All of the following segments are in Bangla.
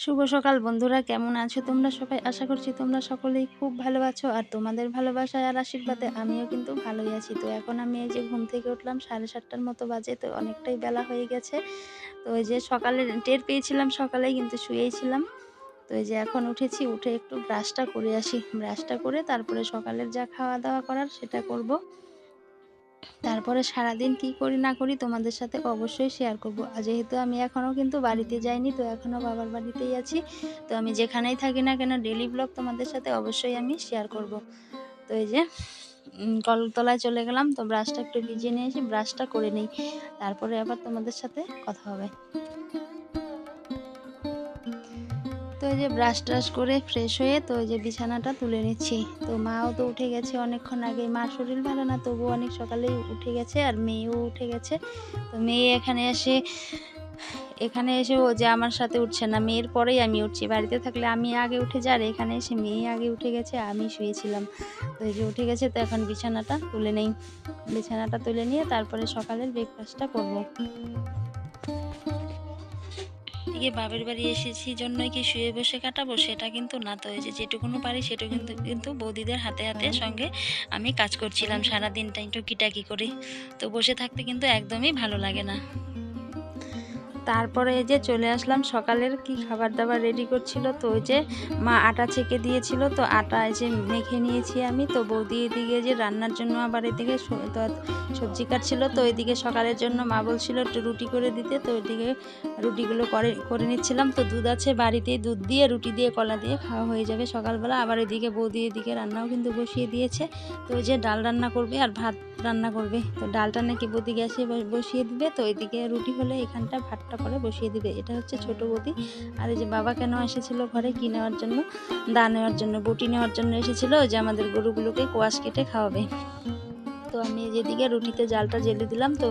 শুভ সকাল বন্ধুরা, কেমন আছো তোমরা সবাই? আশা করছি তোমরা সকলেই খুব ভালো আছো আর তোমাদের ভালোবাসায় আর আশীর্বাদে আমিও কিন্তু ভালোই আছি। তো এখন আমি এই যে ঘুম থেকে উঠলাম, সাড়ে সাতটার মতো বাজে, তো অনেকটাই বেলা হয়ে গেছে। তো ওই যে সকালে টের পেয়েছিলাম সকালেই কিন্তু শুয়েই ছিলাম তো এই যে এখন উঠেছি, উঠে একটু ব্রাশটা করে আসি। ব্রাশটা করে তারপরে সকালের যা খাওয়া দাওয়া করার সেটা করব। তারপরে সারাদিন কি করি না করি তোমাদের সাথে অবশ্যই শেয়ার করব। যেহেতু আমি এখনও কিন্তু বাড়িতে যাইনি, তো এখনও বাবার বাড়িতেই আছি। তো আমি যেখানেই থাকি না কেন ডেলি ব্লগ তোমাদের সাথে অবশ্যই আমি শেয়ার করব। তো এই যে কলতলায় চলে গেলাম, তো ব্রাশটা একটু ভিজিয়ে নিয়ে এসে ব্রাশটা করে নিই। তারপরে আবার তোমাদের সাথে কথা হবে। তো এই যে ব্রাশ ট্রাশ করে ফ্রেশ হয়ে তো এই যে বিছানাটা তুলে নিচ্ছি। তো মাও তো উঠে গেছে অনেকক্ষণ আগে মার শরীর ভালো না তবু অনেক সকালেই উঠে গেছে আর মেয়েও উঠে গেছে। তো মেয়ে এখানে এসে এখানে এসে ও যে আমার সাথে উঠছে না, মেয়ের পরেই আমি উঠছি। বাড়িতে থাকলে আমি আগে উঠে যাই আর এখানে এসে মেয়ে আগে উঠে গেছে, আমি শুয়েছিলাম। তো এই যে উঠে গেছে, তো এখন বিছানাটা তুলে নেই। বিছানাটা তুলে নিয়ে তারপরে সকালের ব্রেকফাস্টটা করব। এদিকে বাপের বাড়ি এসেছি, জন্যই কি শুয়ে বসে কাটাবো? সেটা কিন্তু না তো হয়েছে যেটুকুনো পারি সেটুকু কিন্তু কিন্তু বৌদিদের হাতে হাতে সঙ্গে আমি কাজ করছিলাম সারা একটু কিটাকি করি। তো বসে থাকতে কিন্তু একদমই ভালো লাগে না। তারপরে এই যে চলে আসলাম সকালের কি খাবার দাবার রেডি করছিল, তো ওই যে মা আটা ছেঁকে দিয়েছিল, তো আটা যে মেখে নিয়েছি আমি, তো বৌদি এদিকে যে রান্নার জন্য আবার এদিকে সবজি কাটছিল, তো ওইদিকে সকালের জন্য মা বলছিল একটু রুটি করে দিতে, তো ওইদিকে রুটিগুলো করে করে নিচ্ছিলাম, তো দুধ আছে বাড়িতেই, দুধ দিয়ে, রুটি দিয়ে, কলা দিয়ে খাওয়া হয়ে যাবে সকালবেলা, আবার এদিকে বৌদি এদিকে রান্নাও কিন্তু বসিয়ে দিয়েছে, তো ওই যে ডাল রান্না করবে আর ভাত রান্না করবে। তো ডালটা নাকি বদি গ্যাসে বসিয়ে দিবে। তো ওইদিকে রুটি হলে এখানটা ভাতটা করে বসিয়ে দিবে। এটা হচ্ছে ছোট বদি। আর এই যে বাবা কেন এসেছিল ঘরে? কি নেওয়ার জন্য? দা নেওয়ার জন্য, বটি নেওয়ার জন্য এসেছিল যে আমাদের গরুগুলোকে কোয়াশ কেটে খাওয়াবে। তো আমি যেদিকে রুটিতে জালটা জেলে দিলাম, তো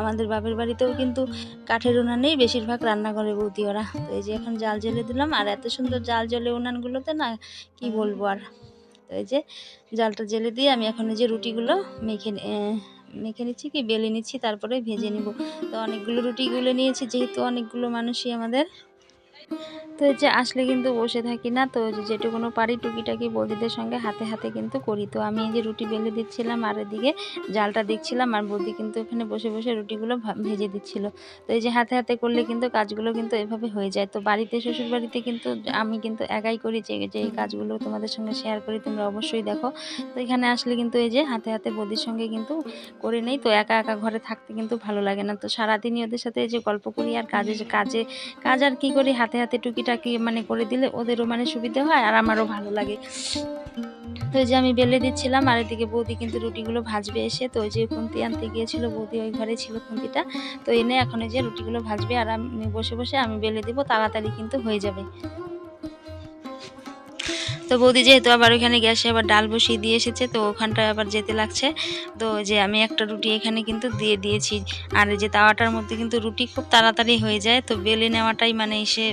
আমাদের বাপের বাড়িতেও কিন্তু কাঠের উনানেই বেশিরভাগ রান্না করে বৌদি ওরা। তো এই যে এখন জাল জ্বেলে দিলাম। আর এত সুন্দর জাল জ্বলে উনানগুলোতে না, কি বলব আর? তো এই যে জালটা জেলে দিয়ে আমি এখন যে রুটিগুলো মেখে মেখে নিচ্ছি কি বেলে নিচ্ছি, তারপরে ভেজে নিব। তো অনেকগুলো রুটি গুলে নিয়েছি, যেহেতু অনেকগুলো মানুষই আমাদের তো এই যে আসলে কিন্তু বসে থাকি না, তো যেটুকুনো পারি টুকিটাকি বৌদিদের সঙ্গে হাতে হাতে কিন্তু করি। তো আমি এই যে রুটি বেলে দিচ্ছিলাম আর এদিকে জালটা দেখছিলাম আর বৌদি কিন্তু এখানে বসে বসে রুটিগুলো ভেজে দিচ্ছিল। তো এই যে হাতে হাতে করলে কিন্তু কাজগুলো কিন্তু এভাবে হয়ে যায়। তো বাড়িতে শ্বশুর বাড়িতে কিন্তু আমি কিন্তু একাই করি যে যে এই কাজগুলো তোমাদের সঙ্গে শেয়ার করি, তোমরা অবশ্যই দেখো। তো এখানে আসলে কিন্তু এই যে হাতে হাতে বৌদির সঙ্গে কিন্তু করে নেই, তো একা একা ঘরে থাকতে কিন্তু ভালো লাগে না। তো সারাদিনই ওদের সাথে এই যে গল্প করি আর কাজে কাজে, কাজ আর কি করি, হাতে হাতে টুকিটাকি মানে করে দিলে ওদেরও মানে সুবিধা হয় আর আমারও ভালো লাগে। তো যে আমি বেলে দিচ্ছিলাম, আর এদিকে বৌদি কিন্তু রুটিগুলো ভাজবে এসে। তো যে খুন্তি আনতে গিয়েছিল, বৌদি ওই ঘরে ছিল খুন্তিটা। তো এনে এখন যে রুটিগুলো ভাজবে, আর আমি বসে বসে আমি বেলে দেবো, তাড়াতাড়ি কিন্তু হয়ে যাবে। তো বৌদি যেহেতু আবার ওইখানে গ্যাসে আবার ডাল বসিয়ে দিয়ে এসেছে, তো ওখানটায় আবার যেতে লাগছে। তো যে আমি একটা রুটি এখানে কিন্তু দিয়ে দিয়েছি। আর যে তাওয়াটার মধ্যে কিন্তু রুটি খুব তাড়াতাড়ি হয়ে যায়, তো বেলে নেওয়াটাই মানে এসে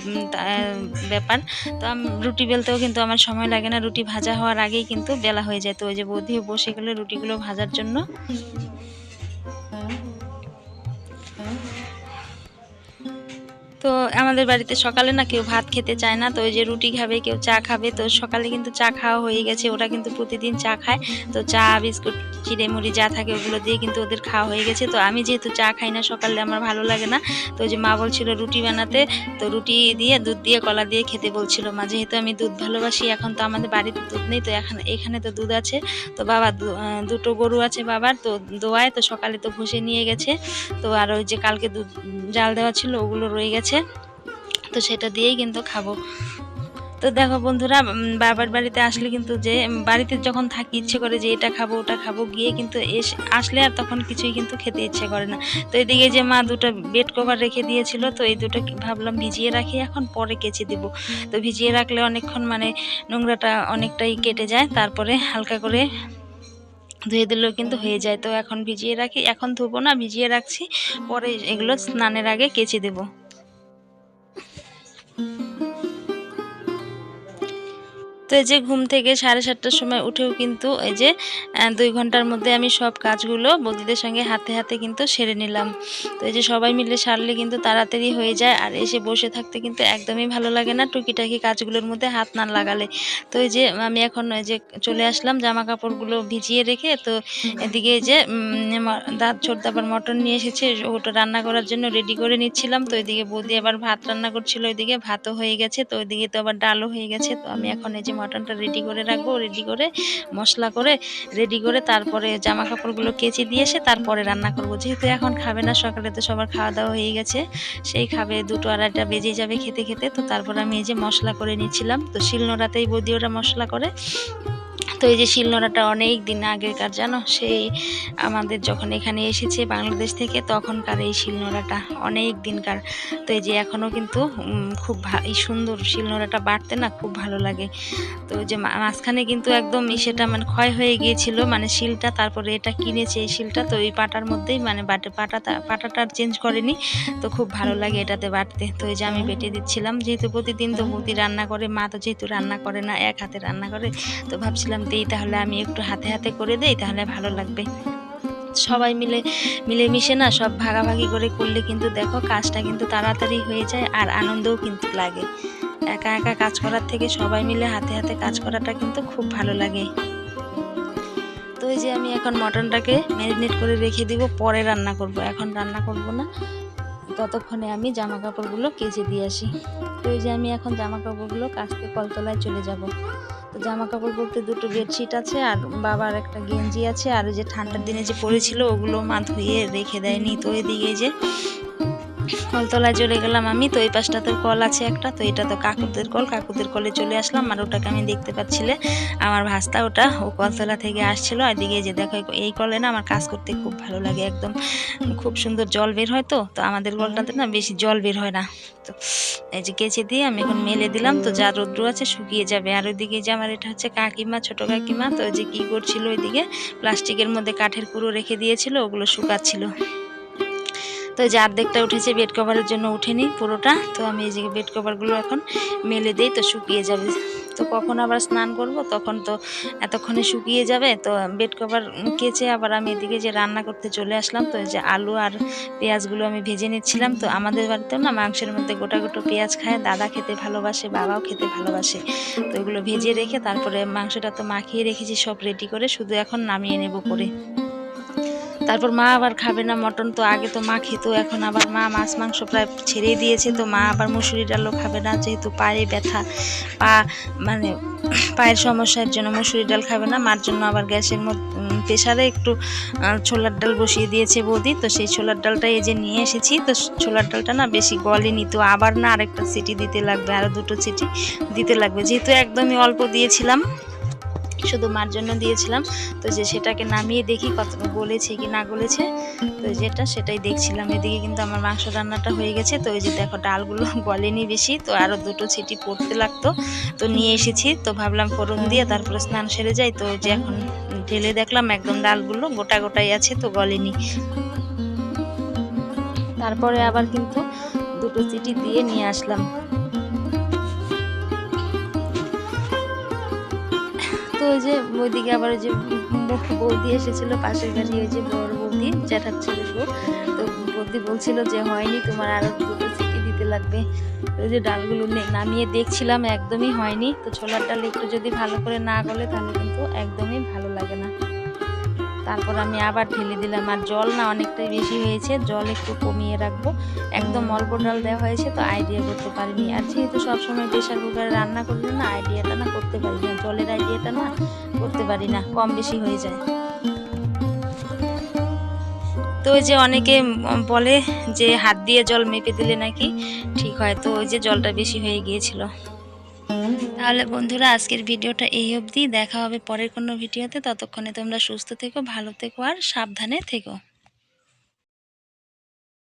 ব্যাপার। তো রুটি বেলতেও কিন্তু আমার সময় লাগে না, রুটি ভাজা হওয়ার আগেই কিন্তু বেলা হয়ে যায়। তো ওই যে বৌদি বসে গেলে রুটিগুলো ভাজার জন্য। তো আমাদের বাড়িতে সকালে না কেউ ভাত খেতে চায় না, তো ওই যে রুটি খাবে, কেউ চা খাবে, তো সকালে কিন্তু চা খাওয়া হয়ে গেছে, ওরা কিন্তু প্রতিদিন চা খায়, তো চা, বিস্কুট চিড়ে মুড়ি যা থাকে ওগুলো দিয়ে কিন্তু ওদের খাওয়া হয়ে গেছে। তো আমি যেহেতু চা খাই না সকালে, আমার ভালো লাগে না। তো যে মা বলছিল রুটি বানাতে, তো রুটি দিয়ে, দুধ দিয়ে, কলা দিয়ে খেতে বলছিল মা। যেহেতু আমি দুধ ভালোবাসি, এখন তো আমাদের বাড়িতে দুধ নেই, তো এখন এখানে তো দুধ আছে। তো বাবা দুটো গরু আছে বাবার, তো দোয়ায়, তো সকালে তো ঘষে নিয়ে গেছে। তো আর ওই যে কালকে দুধ জাল দেওয়া ছিল, ওগুলো রয়ে গেছে। তো সেটা দিয়েই কিন্তু খাব। তো দেখো বন্ধুরা বাবার বাড়িতে আসলে কিন্তু যে বাড়িতে যখন থাকি ইচ্ছে করে যে এটা খাব, ওটা খাব, গিয়ে কিন্তু এসে, আসলে আর তখন কিছুই কিন্তু খেতে ইচ্ছে করে না। তো এদিকে যে মা দুটো বেড কভার রেখে দিয়েছিল, তো এই দুটো ভাবলাম ভিজিয়ে রাখি, এখন পরে কেচে দিব। তো ভিজিয়ে রাখলে অনেকক্ষণ মানে নোংরাটা অনেকটাই কেটে যায়, তারপরে হালকা করে ধুয়ে দিলেও কিন্তু হয়ে যায়। তো এখন ভিজিয়ে রাখি, এখন ধুবো না, ভিজিয়ে রাখছি, পরে এগুলো স্নানের আগে কেচে দেবো। তো এই যে ঘুম থেকে সাড়ে সাতটার সময় উঠেও কিন্তু এই যে দুই ঘণ্টার মধ্যে আমি সব কাজগুলো বৌদিদের সঙ্গে হাতে হাতে কিন্তু সেরে নিলাম। তো এই যে সবাই মিলে সারলে কিন্তু তাড়াতাড়ি হয়ে যায় আর এসে বসে থাকতে কিন্তু একদমই ভালো লাগে না টুকিটাকি কাজগুলোর মধ্যে হাত না লাগালে। তো এই যে আমি এখন এই যে চলে আসলাম জামা কাপড়গুলো ভিজিয়ে রেখে, তো এদিকে এই যে দাঁত ছোট আবার মটন নিয়ে এসেছে, ওটা রান্না করার জন্য রেডি করে নিচ্ছিলাম। তো এদিকে বৌদি আবার ভাত রান্না করছিল ওইদিকে ভাতও হয়ে গেছে, তো ওইদিকে তো আবার ডালও হয়ে গেছে, তো আমি এখন এই যে মটনটা রেডি করে রাখব রেডি করে মশলা করে রেডি করে তারপরে জামা কাপড়গুলো কেচে দিয়ে এসে তারপরে রান্না করব। যেহেতু এখন খাবে না, সকালে তো সবার খাওয়া দাওয়া হয়ে গেছে, সেই খাবে দুটো আড়াইটা বেজে যাবে খেতে খেতে। তো তারপর আমি এই যে মশলা করে নিয়েছিলাম তো শিলনোড়াতেই বৌদি ওরা মশলা করে। তো এই যে শিলনোড়াটা অনেক দিন আগেকার, জানো? সেই আমাদের যখন এখানে এসেছে বাংলাদেশ থেকে, তখনকার এই শিলনোড়াটা অনেক দিনকার তো এই যে এখনও কিন্তু খুব এই সুন্দর শিলনোড়াটা বাড়তে না খুব ভালো লাগে। তো যে মাঝখানে কিন্তু একদম সেটা মানে ক্ষয় হয়ে গিয়েছিল মানে শিলটা তারপরে এটা কিনেছে এই শিলটা, তো এই পাটার মধ্যেই মানে বাটে, পাটাটা পাটাটা চেঞ্জ করেনি। তো খুব ভালো লাগে এটাতে বাটতে। তো এই যে আমি বেটে দিচ্ছিলাম, যেহেতু প্রতিদিন তো বৌদি রান্না করে, মা তো যেহেতু রান্না করে না, এক হাতে রান্না করে, তো ভাবছিলাম দেই, তাহলে আমি একটু হাতে হাতে করে দেই, তাহলে ভালো লাগবে। সবাই মিলে, মিলেমিশে না সব ভাগাভাগি করে করলে কিন্তু দেখো কাজটা কিন্তু তাড়াতাড়ি হয়ে যায় আর আনন্দও কিন্তু লাগে। একা একা কাজ করার থেকে সবাই মিলে হাতে হাতে কাজ করাটা কিন্তু খুব ভালো লাগে। তো এই যে আমি এখন মটনটাকে ম্যারিনেট করে রেখে দিব, পরে রান্না করব। এখন রান্না করব না, ততক্ষণে আমি জামা কাপড়গুলো কেচে দিয়ে আসি। তো এই যে আমি এখন জামা কাপড়গুলো কাচতে কলতলায় চলে যাব। জামা কাপড় বলতে দুটো বেডশিট আছে আর বাবার একটা গেঞ্জি আছে আর ওই যে ঠান্ডার দিনে যে পরেছিল ওগুলো মা ধুয়ে রেখে দেয়নি। তো এদিকে যে কলতলায় চলে গেলাম আমি, তো এই পাশটাতে কল আছে একটা, তো এটা তো কাকুদের কল, কাকুদের কলে চলে আসলাম আর ওটাকে আমি দেখতে পাচ্ছিলে, আমার ভাস্তা ওটা, ও কলতলা থেকে আসছিল আর এই যে দেখো, এই- কলে না আমার কাজ করতে খুব ভালো লাগে একদম, খুব সুন্দর জল বের হয় তো তো আমাদের কলটাতে না বেশি জল বের হয় না, তো এই যে কেচে দিয়ে আমি এখন মেলে দিলাম, তো যা রৌদ্র আছে শুকিয়ে যাবে, আর ওইদিকে যে আমার এটা হচ্ছে কাকিমা, ছোট কাকিমা, তো যে কি করছিল ওইদিকে, প্লাস্টিকের মধ্যে কাঠের কুড়ো রেখে দিয়েছিল, ওগুলো শুকাচ্ছিল। তো যে অর্ধেকটা উঠেছে বেড কভারের জন্য উঠেনি পুরোটা। তো আমি এই যে বেড কভারগুলো এখন মেলে দিই, তো শুকিয়ে যাবে। তো কখন আবার স্নান করব? তখন তো এতক্ষণে শুকিয়ে যাবে। তো বেড কভার কেচে আবার আমি এদিকে যে রান্না করতে চলে আসলাম, তো যে আলু আর পেঁয়াজগুলো আমি ভেজে নিচ্ছিলাম। তো আমাদের বাড়িতেও না মাংসের মধ্যে গোটা গোটা পেঁয়াজ খায়। দাদা খেতে ভালোবাসে, বাবাও খেতে ভালোবাসে। তো এগুলো ভেজে রেখে তারপরে মাংসটা তো মাখিয়ে রেখেছি, সব রেডি করে। শুধু এখন নামিয়ে নেব করে। তারপর মা আবার খাবে না, মটন তো আগে তো মা খেত, এখন আবার মা মাছ, মাংস প্রায় ছেড়েই দিয়েছে, তো মা আবার মুসুরি ডালও খাবে না, যেহেতু পায়ে ব্যথা, পা মানে পায়ের সমস্যার জন্য মুসুরি ডাল খাবে না, মার জন্য আবার গ্যাসের প্রেশারে একটু ছোলার ডাল বসিয়ে দিয়েছে বৌদি, তো সেই ছোলার ডালটা এই যে নিয়ে এসেছি, তো ছোলার ডালটা না বেশি গলেনি, তো আবার না আরেকটা সিটি দিতে লাগবে আরও দুটো সিটি দিতে লাগবে, যেহেতু একদমই অল্প দিয়েছিলাম শুধু মার জন্য দিয়েছিলাম। তো যে সেটাকে নামিয়ে দেখি কত গলেছে কি না গলেছে। তো যেটা সেটাই দেখছিলাম। এদিকে কিন্তু আমার মাংস রান্নাটা হয়ে গেছে। তো ওই যে দেখো ডালগুলো গলেনি বেশি। তো আরও দুটো ছিটি পড়তে লাগতো। তো নিয়ে এসেছি। তো ভাবলাম ফোড়ন দিয়ে তারপরে স্নান সেরে যাই। তো যে এখন ঢেলে দেখলাম একদম ডালগুলো। গোটা গোটাই আছে, তো গলেনি। তারপরে আবার কিন্তু দুটো চিটি দিয়ে নিয়ে আসলাম। তো ওই যে ওইদিকে আবার ওই যে বৌদি এসেছিল, পাশের বাড়ি ওই যে বড় বৌদি, জ্যাঠার ছিল তো বৌদি বলছিল যে, হয়নি, তোমার আরও দুটো সিটি দিতে লাগবে। ওই যে ডালগুলো নামিয়ে দেখছিলাম, একদমই হয়নি। তো ছোলার ডাল একটু যদি ভালো করে না গলে, তাহলে কিন্তু একদমই ভালো লাগে না। তারপর আমি আবার ঢেলে দিলাম। আর জল না অনেকটাই বেশি হয়েছে, জল একটু কমিয়ে রাখব। একদম অল্প ডাল দেওয়া হয়েছে, তো আইডিয়া করতে পারিনি। আর যেহেতু সবসময় প্রেশার কুকারে রান্না করলে না আইডিয়াটা না করতে পারি না, জলের আইডিয়াটা না করতে পারি না, কম বেশি হয়ে যায়। তো ওই যে অনেকে বলে যে হাত দিয়ে জল মেপে দিলে নাকি ঠিক হয়, তো ওই যে জলটা বেশি হয়ে গিয়েছিল। তাহলে বন্ধুরা, আজকের ভিডিওটা এই অবধি। দেখা হবে পরের কোনো ভিডিওতে। ততক্ষণে তোমরা সুস্থ থেকো, ভালো থেকো, আর সাবধানে থেকো।